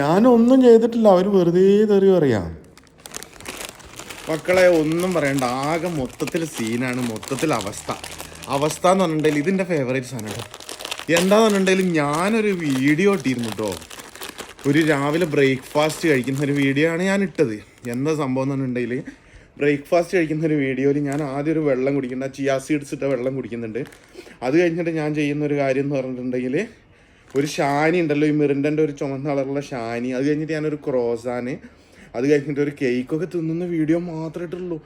ഞാനൊന്നും ചെയ്തിട്ടില്ല. അവർ വെറുതെ തെറി പറയാം. മക്കളെ ഒന്നും പറയണ്ട. ആകെ മൊത്തത്തിൽ സീനാണ്. മൊത്തത്തിൽ അവസ്ഥ. അവസ്ഥ എന്ന് പറഞ്ഞിട്ടുണ്ടെങ്കിൽ ഇതിന്റെ ഫേവറേറ്റ് സാധനം എന്താന്ന് പറഞ്ഞിട്ടുണ്ടെങ്കിൽ ഞാനൊരു വീഡിയോ ഇട്ടിരുന്നു കേട്ടോ ഒരു രാവിലെ ബ്രേക്ക്ഫാസ്റ്റ് കഴിക്കുന്ന ഒരു വീഡിയോ ആണ് ഞാൻ ഇട്ടത്. എന്താ സംഭവം എന്ന് പറഞ്ഞിട്ടുണ്ടെങ്കിൽ ബ്രേക്ക്ഫാസ്റ്റ് കഴിക്കുന്ന ഒരു വീഡിയോയിൽ ഞാൻ ആദ്യം ഒരു വെള്ളം കുടിക്കേണ്ട ചിയാ സീഡ്സ് ഇട്ട വെള്ളം കുടിക്കുന്നുണ്ട്. അത് കഴിഞ്ഞിട്ട് ഞാൻ ചെയ്യുന്ന ഒരു കാര്യം എന്ന് പറഞ്ഞിട്ടുണ്ടെങ്കിൽ ഒരു ഷാനി ഉണ്ടല്ലോ ഈ മിറിന്റെ ഒരു ചുമന്ന കളറുള്ള ഷാനി. അത് കഴിഞ്ഞിട്ട് ഞാനൊരു ക്രോസാന് അത് കഴിഞ്ഞിട്ട് ഒരു കേക്കൊക്കെ തിന്നുന്ന വീഡിയോ മാത്രമേ ഇട്ടുള്ളൂ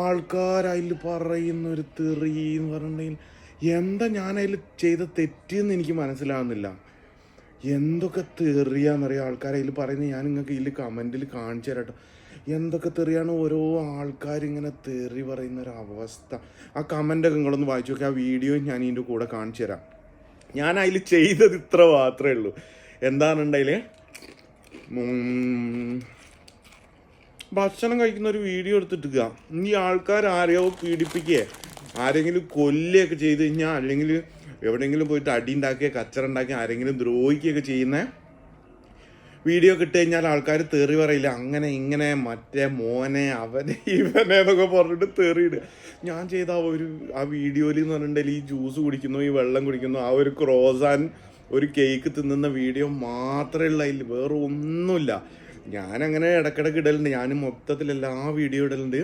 ആൾക്കാർ അതിൽ പറയുന്ന ഒരു തെറി എന്ന് പറഞ്ഞിട്ടുണ്ടെങ്കിൽ എന്താ ഞാൻ അതിൽ ചെയ്ത തെറ്റിയെന്ന് എനിക്ക് മനസ്സിലാവുന്നില്ല. എന്തൊക്കെ തെറിയാന്നറിയാം? ആൾക്കാർ അതിൽ പറയുന്നത് ഞാൻ നിങ്ങൾക്ക് ഇതിൽ കമന്റിൽ കാണിച്ചു തരാട്ടോ എന്തൊക്കെ തെറിയാണ് ഓരോ ആൾക്കാരിങ്ങനെ തെറി പറയുന്ന ഒരു അവസ്ഥ ആ കമന്റൊക്കെ നിങ്ങളൊന്ന് വായിച്ചു നോക്കി ആ വീഡിയോ ഞാൻ ഇതിന്റെ കൂടെ കാണിച്ചു തരാം. ഞാൻ അതിൽ ചെയ്തത് ഇത്ര മാത്രമേ ഉള്ളൂ. എന്താണെന്നുണ്ടെങ്കിൽ ഭക്ഷണം കഴിക്കുന്ന ഒരു വീഡിയോ എടുത്തിട്ടുക ഈ ആൾക്കാർ ആരെയോ പീഡിപ്പിക്കുകയെ ആരെങ്കിലും കൊല്ലുകയൊക്കെ ചെയ്ത് കഴിഞ്ഞാൽ അല്ലെങ്കിൽ എവിടെയെങ്കിലും പോയിട്ട് അടി ഉണ്ടാക്കിയ കച്ചറ ഉണ്ടാക്കി ആരെങ്കിലും ദ്രോഹിക്കുകയൊക്കെ ചെയ്യുന്ന? വീഡിയോ കിട്ടി കഴിഞ്ഞാൽ ആൾക്കാർ തെറി പറയില്ല. അങ്ങനെ ഇങ്ങനെ മറ്റേ മോനെ അവനെ ഇവനെ എന്നൊക്കെ പറഞ്ഞിട്ട് തെറിയിടുക ഞാൻ ചെയ്ത ആ ഒരു ആ വീഡിയോയിൽ എന്ന് പറഞ്ഞിട്ടുണ്ടെങ്കിൽ ഈ ജ്യൂസ് കുടിക്കുന്നു ഈ വെള്ളം കുടിക്കുന്നു ആ ഒരു ക്രോസാൻ ഒരു കേക്ക് തിന്നുന്ന വീഡിയോ മാത്രമേ ഉള്ള അതിൽ. വേറെ ഒന്നുമില്ല. ഞാനങ്ങനെ ഇടക്കിടക്ക് ഇടലുണ്ട്. ഞാൻ മൊത്തത്തിൽ എല്ലാ വീഡിയോ ഇടലുണ്ട്.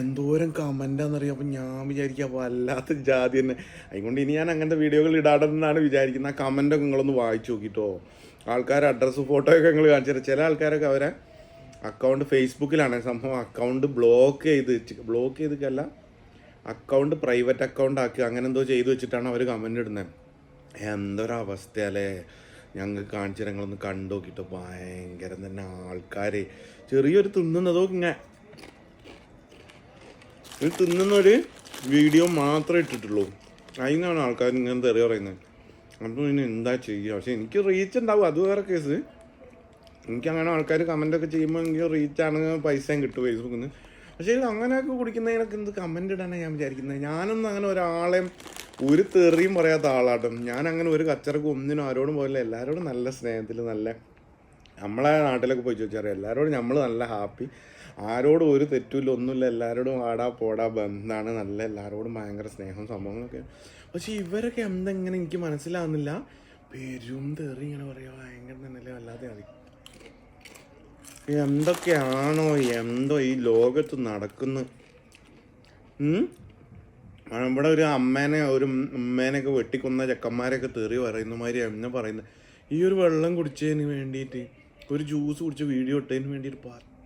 എന്തോരം കമന്റാന്നറിയാം? അപ്പം ഞാൻ വിചാരിക്കുക വല്ലാത്ത ജാതി തന്നെ. അതുകൊണ്ട് ഇനി ഞാൻ അങ്ങനത്തെ വീഡിയോകൾ ഇടാടെന്നാണ് വിചാരിക്കുന്നത്. ആ കമന്റൊക്കെ നിങ്ങളൊന്ന് വായിച്ചു നോക്കിട്ടോ. ആൾക്കാർ അഡ്രസ്സ് ഫോട്ടോയൊക്കെ നിങ്ങൾ കാണിച്ചു ചില ആൾക്കാരൊക്കെ അവരെ അക്കൗണ്ട് ഫേസ്ബുക്കിലാണ് സംഭവം അക്കൗണ്ട് ബ്ലോക്ക് ചെയ്ത് ബ്ലോക്ക് ചെയ്തിട്ടല്ല അക്കൗണ്ട് പ്രൈവറ്റ് അക്കൗണ്ട് ആക്കി അങ്ങനെ എന്തോ ചെയ്തു വെച്ചിട്ടാണ് അവർ കമന്റ് ഇടുന്നത്. എന്തൊരവസ്ഥയല്ലേ? ഞങ്ങൾക്ക് കാണിച്ചു ഞങ്ങളൊന്ന് കണ്ടു നോക്കിയിട്ട് ഭയങ്കരം തന്നെ ആൾക്കാർ ചെറിയൊരു തിന്നുന്നതോ ഇങ്ങനെ. ഒരു തിന്നുന്നൊരു വീഡിയോ മാത്രമേ ഇട്ടിട്ടുള്ളൂ. അതിനാണ് ആൾക്കാർ ഇങ്ങനെ തെറി പറയുന്നത്. അപ്പോൾ ഇനി എന്താ ചെയ്യുക പക്ഷെ എനിക്ക് റീച്ച് ഉണ്ടാവും. അത് വേറെ കേസ് എനിക്ക് അങ്ങനെ ആൾക്കാർ കമന്റ് ഒക്കെ ചെയ്യുമ്പോൾ എനിക്ക് റീച്ചാണ് പൈസയും കിട്ടും ഫേസ്ബുക്കിൽ നിന്ന് പക്ഷേ അങ്ങനെയൊക്കെ കുടിക്കുന്നതിനൊക്കെ എന്ത് കമന്റ് ഇടാനാണ് ഞാൻ വിചാരിക്കുന്നത് ഞാനൊന്നും അങ്ങനെ ഒരാളെയും ഒരു തെറിയും പറയാത്ത ആളാട്ടും. ഞാൻ അങ്ങനെ ഒരു കച്ചറക്കും ഒന്നിനും ആരോടും പോയില്ല എല്ലാവരോടും നല്ല സ്നേഹത്തിൽ നല്ല നമ്മളെ നാട്ടിലൊക്കെ പോയി ചോദിച്ചാൽ എല്ലാവരോടും നമ്മൾ നല്ല ഹാപ്പി ആരോടും ഒരു തെറ്റുമില്ല ഒന്നുമില്ല. എല്ലാവരോടും ആടാ പോടാ ബന്ധാണ്. നല്ല എല്ലാവരോടും ഭയങ്കര സ്നേഹം സംഭവങ്ങളൊക്കെ. പക്ഷെ ഇവരൊക്കെ എന്തെങ്ങനെ എനിക്ക് മനസ്സിലാവുന്നില്ല. പെരും തെറി ഇങ്ങനെ പറയുക ഭയങ്കര തന്നെയല്ലേ വല്ലാതെ അറി എന്തൊക്കെയാണോ എന്തോ ഈ ലോകത്ത് നടക്കുന്നു. ഉം? ഇവിടെ ഒരു അമ്മേനെ ഒരു ഉമ്മേനെയൊക്കെ വെട്ടിക്കൊന്ന ചെക്കന്മാരെയൊക്കെ തെറി പറയുന്ന മാതിരി എന്നെ പറയുന്നത്. ഈ ഒരു വെള്ളം കുടിച്ചതിന് വേണ്ടിയിട്ട് ഒരു ജ്യൂസ് കുടിച്ച് വീഡിയോ ഇട്ടതിന് വേണ്ടിയിട്ട്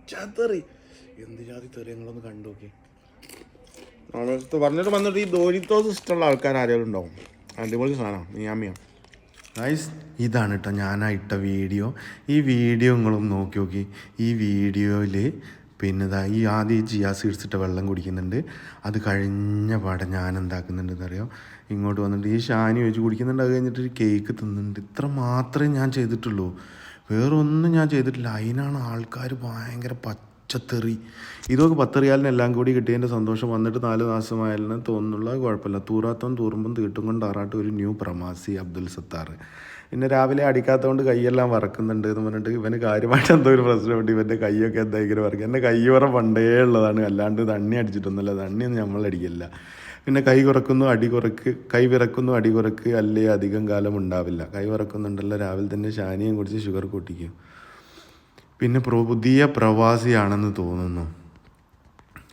പച്ചത്തെറി എന്ത് ജാതി തെറി ഞങ്ങളൊന്ന് കണ്ടു നോക്കി പറഞ്ഞിട്ട് വന്നിട്ട് ഈ ദോരിത്തോസ് ഇഷ്ടമുള്ള ആൾക്കാർ ആരെങ്കിലും ഉണ്ടാവും അടിപൊളി സാധനമാണ് നിയാമിയാണ് ഗൈസ് ഇതാണ് കേട്ടോ ഞാനായിട്ട വീഡിയോ. ഈ വീഡിയോ നിങ്ങളും നോക്കി നോക്കി. ഈ വീഡിയോയിൽ പിന്നെ ഇതാ ഈ ആദ്യം ജിയാ സീഡ്സ് ഇട്ട വെള്ളം കുടിക്കുന്നുണ്ട്. അത് കഴിഞ്ഞ പാടെ ഞാൻ എന്താക്കുന്നുണ്ടെന്ന് അറിയാം ഇങ്ങോട്ട് വന്നിട്ട് ഈ ഷാനി വെച്ച് കുടിക്കുന്നുണ്ട്. അത് കഴിഞ്ഞിട്ട് ഒരു കേക്ക് തിന്നുന്നുണ്ട്. ഇത്ര മാത്രമേ ഞാൻ ചെയ്തിട്ടുള്ളൂ. വേറെ ഒന്നും ഞാൻ ചെയ്തിട്ടില്ല. അതിനാണ് ആൾക്കാർ ഭയങ്കര പച്ചത്തെറി. ഇതൊക്കെ പത്തെറിയാലിന് എല്ലാം കൂടി കിട്ടിയതിന്റെ സന്തോഷം വന്നിട്ട് നാല് മാസമായാലും തോന്നുന്നുള്ള കുഴപ്പമില്ല. തൂറാത്തം തൂറുമ്പം തീട്ടും കൊണ്ട് ആറാട്ട് ഒരു ന്യൂ പ്രമാസി അബ്ദുൽ സത്താർ പിന്നെ രാവിലെ അടിക്കാത്തതുകൊണ്ട് കൈയെല്ലാം വറക്കുന്നുണ്ട് എന്ന് പറഞ്ഞിട്ട് ഇവന് കാര്യമായിട്ട് എന്തോ ഒരു പ്രശ്നമുണ്ട്. ഇവന്റെ കൈയൊക്കെ എന്താ ഇങ്ങനെ എന്റെ കൈ വറ പണ്ടേ ഉള്ളതാണ്. അല്ലാണ്ട് തണ്ണി അടിച്ചിട്ടൊന്നുമല്ല. തണ്ണിയൊന്നും നമ്മൾ അടിക്കില്ല പിന്നെ കൈ കുറക്കുന്നു അടി കുറക്ക്. കൈ വിറക്കുന്നു അടി കുറക്ക് അല്ലേ അധികം കാലം ഉണ്ടാവില്ല. കൈ വിറക്കുന്നുണ്ടല്ലോ രാവിലെ തന്നെ ഷാനിയും കുടിച്ച് ഷുഗർ കൂട്ടിക്കും. പിന്നെ പ്രോ പുതിയ പ്രവാസിയാണെന്ന് തോന്നുന്നു.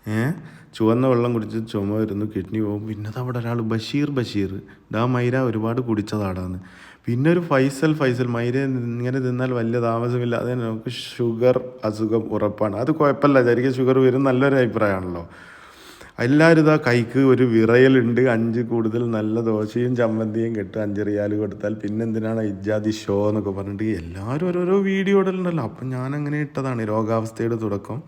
ഏ? ചുവന്ന വെള്ളം കുടിച്ച് ചുമ വരുന്നു കിഡ്നി പോകും. പിന്നെ അവിടെ ഒരാൾ ബഷീർ ബഷീർ. ഡാ മൈര ഒരുപാട് കുടിച്ചതാടാന്ന്. പിന്നെ ഒരു ഫൈസൽ ഫൈസൽ മൈര ഇങ്ങനെ തിന്നാൽ വലിയ താമസമില്ല താമസമില്ലാതെ നമുക്ക് ഷുഗർ അസുഖം ഉറപ്പാണ്. അത് കുഴപ്പമില്ല ശരിക്കും ഷുഗർ വരും നല്ലൊരു അഭിപ്രായമാണല്ലോ. എല്ലാവരും ഇതാ കൈക്ക് ഒരു വിറയലുണ്ട്. അഞ്ച് കൂടുതൽ നല്ല ദോശയും ചമ്മന്തിയും കിട്ടും. അഞ്ച് റിയാൽ കൊടുത്താൽ പിന്നെ എന്തിനാണ് ഇജാതി ഷോ എന്നൊക്കെ പറഞ്ഞിട്ട് എല്ലാവരും ഓരോരോ വീഡിയോ ഇടലുണ്ടല്ലോ. അപ്പം ഞാൻ അങ്ങനെ ഇട്ടതാണ്. രോഗാവസ്ഥയുടെ തുടക്കം.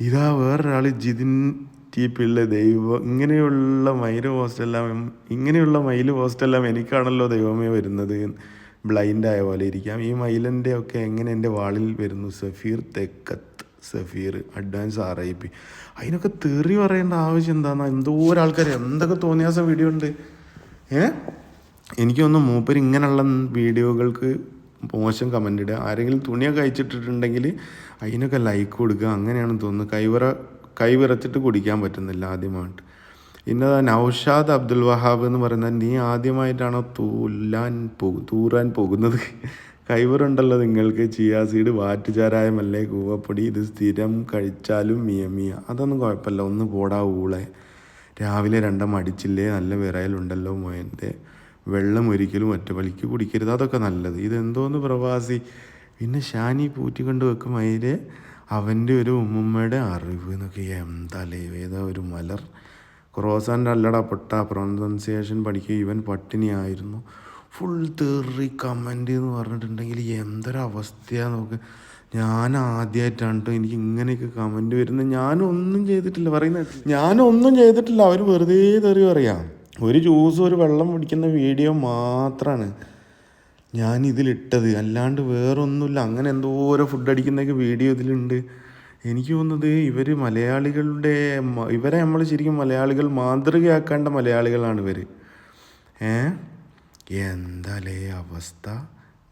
ഇതാ വേറൊരാൾ ജിതിൻ ടി പിള്ള ദൈവം. ഇങ്ങനെയുള്ള മയിൽ പോസ്റ്റെല്ലാം ഇങ്ങനെയുള്ള മയിൽ പോസ്റ്റെല്ലാം എനിക്കാണല്ലോ ദൈവമേ വരുന്നത്. ബ്ലൈൻഡായ പോലെ ഇരിക്കാം. ഈ മയിലിന്റെ ഒക്കെ എങ്ങനെ എന്റെ വാളിൽ വരുന്നു? Safeer Thekkath. Safeer advance R I P അതിനൊക്കെ തെറി പറയേണ്ട ആവശ്യം എന്താണെന്നാ എന്തോ ഒരാൾക്കാർ എന്തൊക്കെ തോന്നിയാസ വീഡിയോ ഉണ്ട്. ഏ? എനിക്ക് തോന്നുന്നു മൂപ്പർ ഇങ്ങനെയുള്ള വീഡിയോകൾക്ക് മോശം കമന്റ് ഇടുക. ആരെങ്കിലും തുണിയൊക്കെ അയച്ചിട്ടിട്ടുണ്ടെങ്കിൽ അതിനൊക്കെ ലൈക്ക് കൊടുക്കുക. അങ്ങനെയാണ് തോന്നുന്നത് കൈവിറ കൈവിറച്ചിട്ട് കുടിക്കാൻ പറ്റുന്നില്ല ആദ്യമായിട്ട്. ഇന്നതാ നൗഷാദ് അബ്ദുൽ വഹാബ് എന്ന് പറയുന്നത് നീ ആദ്യമായിട്ടാണോ തൂലാൻ പോകും തൂറാൻ പോകുന്നത്? കൈവറുണ്ടല്ലോ നിങ്ങൾക്ക് ചിയാ സീഡ് വാറ്റുചാരായമല്ലേ കൂവപ്പൊടി. ഇത് സ്ഥിരം കഴിച്ചാലും മിയ മിയ. അതൊന്നും കുഴപ്പമില്ല. ഒന്ന് പോടാ ഊളെ. രാവിലെ രണ്ടും അടിച്ചില്ലേ? നല്ല വിറയലുണ്ടല്ലോ മോയന്റെ. വെള്ളം ഒരിക്കലും ഒറ്റവലിക്ക് കുടിക്കരുത്. അതൊക്കെ നല്ലത്. ഇതെന്തോന്ന് പ്രവാസി? പിന്നെ ഷാനി പൂറ്റിക്കൊണ്ട് വെക്കും അതിലെ അവന്റെ ഒരു ഉമ്മമ്മയുടെ അറിവ് എന്നൊക്കെ. എന്താലേ ഏതാ ഒരു മലർ. ക്രോസാന്റെ അല്ലട പൊട്ട. പ്രൊനൗൺസിയേഷൻ പഠിക്കുക. ഇവൻ പട്ടിണിയായിരുന്നു. ഫുൾ തെറി കമന്റ് എന്ന് പറഞ്ഞിട്ടുണ്ടെങ്കിൽ എന്തൊരവസ്ഥയാണ് നോക്ക്. ഞാൻ ആദ്യമായിട്ടാണ് എനിക്ക് ഇങ്ങനെയൊക്കെ കമന്റ് വരുന്നത്. ഞാനൊന്നും ചെയ്തിട്ടില്ല. പറയുന്നത് ഞാനൊന്നും ചെയ്തിട്ടില്ല. അവർ വെറുതെ തെറി പറയാം. ഒരു ജ്യൂസ് ഒരു വെള്ളം പിടിക്കുന്ന വീഡിയോ മാത്രമാണ് ഞാൻ ഇതിലിട്ടത്. അല്ലാണ്ട് വേറൊന്നുമില്ല. അങ്ങനെ എന്തോരോ ഫുഡ് അടിക്കുന്നൊക്കെ വീഡിയോ ഇതിലുണ്ട്. എനിക്ക് തോന്നുന്നത് ഇവർ മലയാളികളുടെ ഇവരെ നമ്മൾ ശരിക്കും മലയാളികൾ മാതൃകയാക്കേണ്ട മലയാളികളാണ് ഇവർ ഏ? എന്താലേ അവസ്ഥ?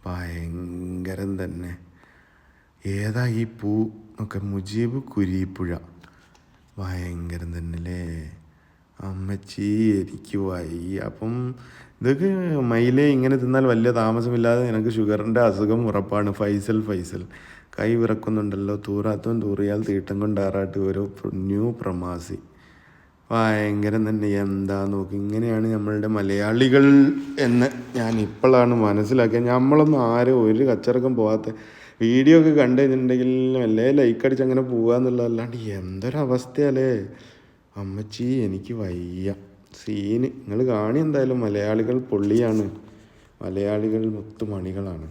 ഭയങ്കരം തന്നെ ഏതാ ഈ പൂ? ഒക്കെ മുജീബ് കുരിപ്പുഴ. ഭയങ്കരം തന്നെ അല്ലേ അമ്മച്ചി എനിക്ക് വയ്യ. അപ്പം ഇതൊക്കെ മയിലെ ഇങ്ങനെ തിന്നാൽ വലിയ താമസമില്ലാതെ നിനക്ക് ഷുഗറിന്റെ അസുഖം ഉറപ്പാണ്. ഫൈസൽ ഫൈസൽ. കൈ വിറക്കുന്നുണ്ടല്ലോ. തൂറാത്തും തൂറിയാൽ തീട്ടം കൊണ്ടാറാട്ട് ഒരു ന്യൂ പ്രമാസി. ഭയങ്കരം തന്നെ എന്താ നോക്കി ഇങ്ങനെയാണ് നമ്മളുടെ മലയാളികൾ എന്ന് ഞാൻ ഇപ്പോഴാണ് മനസ്സിലാക്കിയത്. നമ്മളൊന്നും ആരും ഒരു കച്ചറക്കം പോകാത്ത വീഡിയോ ഒക്കെ കണ്ടു കഴിഞ്ഞിട്ടുണ്ടെങ്കിൽ വല്ലേ ലൈക്ക് അടിച്ച് അങ്ങനെ പോകാന്നുള്ളതല്ലാണ്ട് എന്തൊരവസ്ഥയല്ലേ? അമ്മച്ചി എനിക്ക് വയ്യ. സീന് നിങ്ങൾ കാണി എന്തായാലും മലയാളികൾ പൊള്ളിയാണ്. മലയാളികൾ മുത്തുമണികളാണ്.